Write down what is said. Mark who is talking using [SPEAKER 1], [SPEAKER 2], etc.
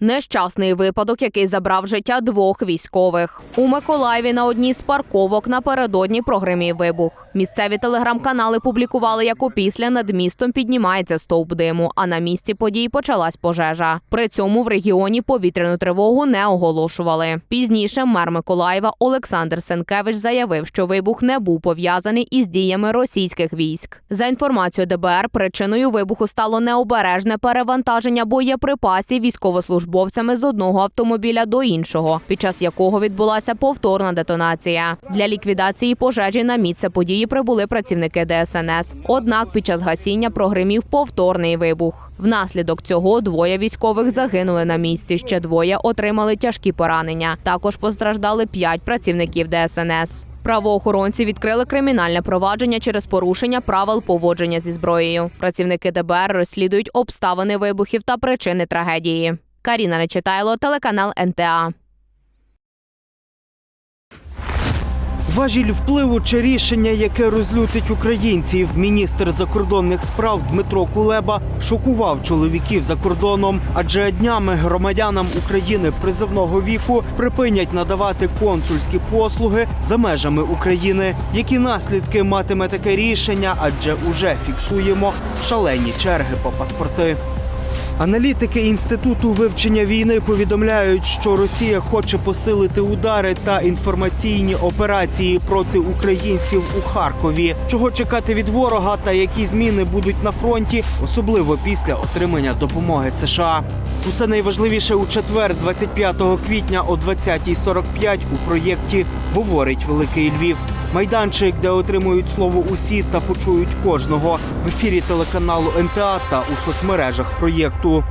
[SPEAKER 1] Нещасний випадок, який забрав життя двох військових. У Миколаєві на одній з парковок напередодні прогримів вибух. Місцеві телеграм-канали публікували, як опісля над містом піднімається стовп диму, а на місці подій почалась пожежа. При цьому в регіоні повітряну тривогу не оголошували. Пізніше мер Миколаєва Олександр Сенкевич заявив, що вибух не був пов'язаний із діями російських військ. За інформацією ДБР, причиною вибуху стало необережне перевантаження боєприпасів військовослужбовцями з одного автомобіля до іншого, під час якого відбулася повторна детонація. Для ліквідації пожежі на місце події прибули працівники ДСНС. Однак під час гасіння прогримів повторний вибух. Внаслідок цього двоє військових загинули на місці. Ще двоє отримали тяжкі поранення. Також постраждали п'ять працівників ДСНС. Правоохоронці відкрили кримінальне провадження через порушення правил поводження зі зброєю. Працівники ДБР розслідують обставини вибухів та причини трагедії. Каріна Нечитайло, телеканал НТА.
[SPEAKER 2] Важіль впливу чи рішення, яке розлютить українців. Міністр закордонних справ Дмитро Кулеба шокував чоловіків за кордоном, адже днями громадянам України призовного віку припинять надавати консульські послуги за межами України. Які наслідки матиме таке рішення? Адже уже фіксуємо шалені черги по паспорти. Аналітики інституту вивчення війни повідомляють, що Росія хоче посилити удари та інформаційні операції проти українців у Харкові. Чого чекати від ворога та які зміни будуть на фронті, особливо після отримання допомоги США. Усе найважливіше у четвер, 25 квітня о 20.45 у проєкті говорить Великий Львів. Майданчик, де отримують слово усі та почують кожного в ефірі телеканалу НТА та у соцмережах проєкту.